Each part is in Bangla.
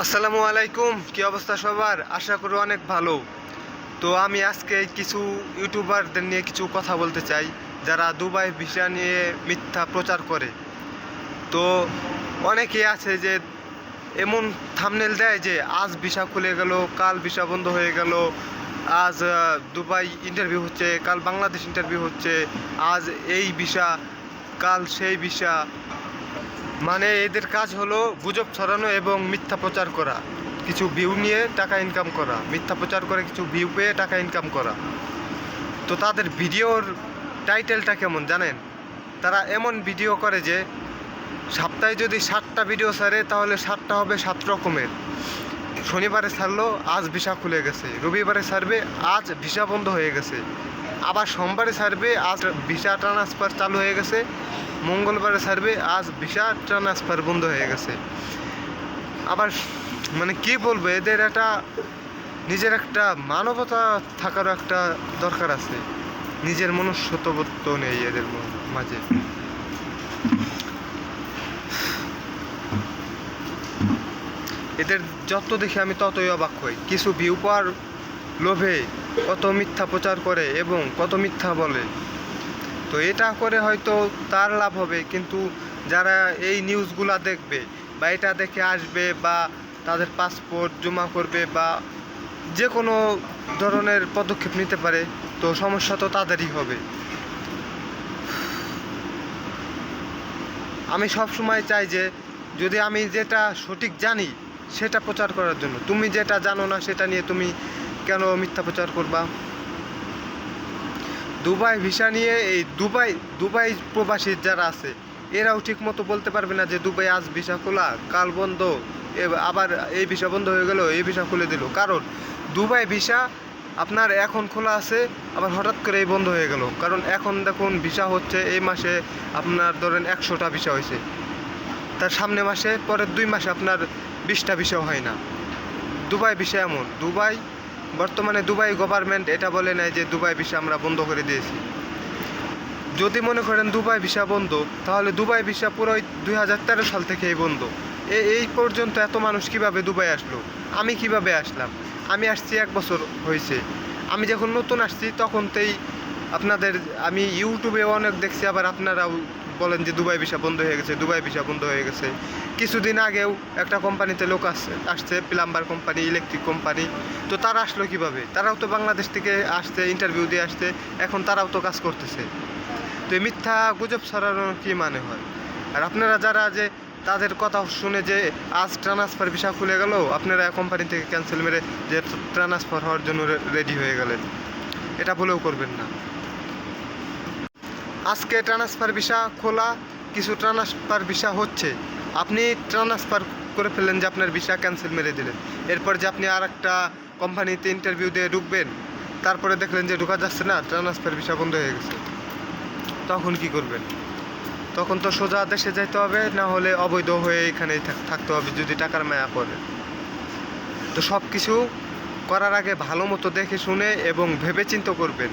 আসসালামু আলাইকুম, কি অবস্থা সবার? আশা করি অনেক ভালো। তো আমি আজকে কিছু ইউটিউবারদের নিয়ে কিছু কথা বলতে চাই, যারা দুবাই ভিসা নিয়ে মিথ্যা প্রচার করে। তো অনেকে আছে যে এমন থামনেল দেয় যে, আজ ভিসা খুলে গেল, কাল ভিসা বন্ধ হয়ে গেল, আজ দুবাই ইন্টারভিউ হচ্ছে, কাল বাংলাদেশ ইন্টারভিউ হচ্ছে, আজ এই ভিসা, কাল সেই ভিসা। মানে এদের কাজ হলো গুজব ছড়ানো এবং মিথ্যা প্রচার করা। কিছু ভিউ নিয়ে টাকা ইনকাম করা। মিথ্যা প্রচার করে কিছু ভিউ পেয়ে টাকা ইনকাম করা। তো তাদের ভিডিওর টাইটেলটা কেমন জানেন? তারা এমন ভিডিও করে যে, সপ্তাহে যদি ষাটটা ভিডিও ছাড়ে, তাহলে ষাটটা হবে সাত রকমের। শনিবারে ছাড়লো, আজ ভিসা খুলে গেছে। রবিবারে ছাড়বে, আজ ভিসা বন্ধ হয়ে গেছে। আবার সোমবারে ছাড়বে, আজ ভিসা ট্রান্সফার চালু হয়ে গেছে। মঙ্গলবারে ছাড়বে, আজ ভিসা ট্রান্সফার বন্ধ হয়ে গেছে। আবার মানে কি বলব, এদের একটা নিজের একটা মানবতা থাকারও একটা দরকার আছে। নিজের মনুষ্যত্ববোধ তো নেই এদের মাঝে এদের যত দেখে আমি ততই অবাক হই। কিছু ভিউ পাওয়ার লোভে কত মিথ্যা প্রচার করে এবং কত মিথ্যা বলে। তো এটা করে হয়তো তার লাভ হবে, কিন্তু যারা এই নিউজগুলা দেখবে বা এটা দেখে আসবে বা তাদের পাসপোর্ট জমা করবে বা যে কোনো ধরনের পদক্ষেপ নিতে পারে, তো সমস্যা তো তাদেরই হবে। আমি সব সময় চাই যে, যদি আমি যেটা সঠিক জানি সেটা প্রচার করার জন্য। তুমি যেটা জানো না, সেটা নিয়ে তুমি কেন মিথ্যা প্রচার করবা? দুবাই ভিসা নিয়ে এই দুবাই দুবাই প্রবাসী যারা আছে, এরাও ঠিক মতো বলতে পারবে না যে দুবাই আজ ভিসা খোলা, কাল বন্ধ আবার এই ভিসা বন্ধ হয়ে গেল, এই ভিসা খুলে দিল। কারণ দুবাই ভিসা আপনার এখন খোলা আছে, আবার হঠাৎ করে এই বন্ধ হয়ে গেল। কারণ এখন দেখুন ভিসা হচ্ছে, এই মাসে আপনার ধরেন একশোটা ভিসা হয়েছে। তার সামনে মাসে, পরের দুই মাসে আপনার বিশটা ভিসা হয় না। দুবাই ভিসা এমন। দুবাই, বর্তমানে দুবাই গভর্নমেন্ট এটা বলে নাই যে দুবাই ভিসা আমরা বন্ধ করে দিয়েছি। যদি মনে করেন দুবাই ভিসা বন্ধ, তাহলে দুবাই ভিসা পুরো দুই হাজার তেরো সাল বন্ধ। এই পর্যন্ত এত মানুষ কীভাবে দুবাই আসলো? আমি কীভাবে আসলাম? আমি আসছি এক বছর হয়েছে আমি যখন নতুন আসছি, তখন তখনতেই আপনাদের, আমি ইউটিউবে অনেক দেখছি, আবার আপনারাও বলেন যে দুবাই ভিসা বন্ধ হয়ে গেছে, দুবাই ভিসা বন্ধ হয়ে গেছে। কিছুদিন আগেও একটা কোম্পানিতে লোক আসছে আসছে, প্লাম্বার কোম্পানি, ইলেকট্রিক কোম্পানি। তো তারা আসলো কীভাবে? তারাও তো বাংলাদেশ থেকে আসছে ইন্টারভিউ দিয়ে আসছে, এখন তারাও তো কাজ করতেছে। তো এই মিথ্যা গুজব ছড়ানোর কি মানে হয়? আর আপনারা যারা যে তাদের কথা শুনে যে আজ ট্রান্সফার ভিসা খুলে গেল, আপনারা কোম্পানি থেকে ক্যান্সেল মেরে যে ট্রান্সফার হওয়ার জন্য রেডি হয়ে গেলেন। এটা ভুলেও করবেন না। আজকে ট্রান্সফার ভিসা খোলা, কিছু ট্রান্সফার ভিসা হচ্ছে। আপনি ট্রান্সফার করে ফেললেন যে আপনার ভিসা ক্যান্সেল মেরে দিলেন। এরপর যে আপনি আর একটা কোম্পানিতে ইন্টারভিউ দিয়ে ঢুকবেন, তারপরে দেখলেন যে ঢুকা যাচ্ছে না ট্রান্সফার ভিসা বন্ধ হয়ে গেছে। তখন কি করবেন? তখন তো সোজা দেশে যাইতে হবে, না হলে অবৈধ হয়ে এখানেই থাকতে হবে যদি টাকার মায়া পড়ে। তো সব কিছু করার আগে ভালো মতো দেখে শুনে এবং ভেবে চিন্তা করবেন।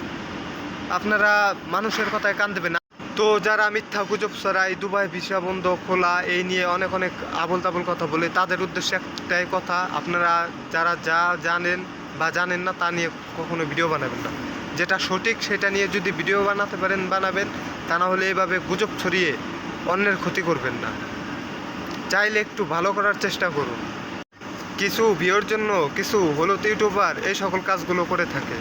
আপনারা মানুষের কথায় কান দেবেন না। তো যারা মিথ্যা গুজব ছড়ায়, দুবাই ভিসা বন্ধ, খোলা, এই নিয়ে অনেক অনেক আবল তাবল কথা বলে, তাদের উদ্দেশ্যে একটাই কথা, আপনারা যারা যা জানেন বা জানেন না তা নিয়ে কখনো ভিডিও বানাবেন না। যেটা সঠিক সেটা নিয়ে যদি ভিডিও বানাতে পারেন, বানাবেন, তা না হলে এভাবে গুজব ছড়িয়ে অন্যের ক্ষতি করবেন না। চাইলে একটু ভালো করার চেষ্টা করুন। কিছু ভিওর জন্য, কিছু হলুদ ইউটিউবার এই সকল কাজগুলো করে থাকে।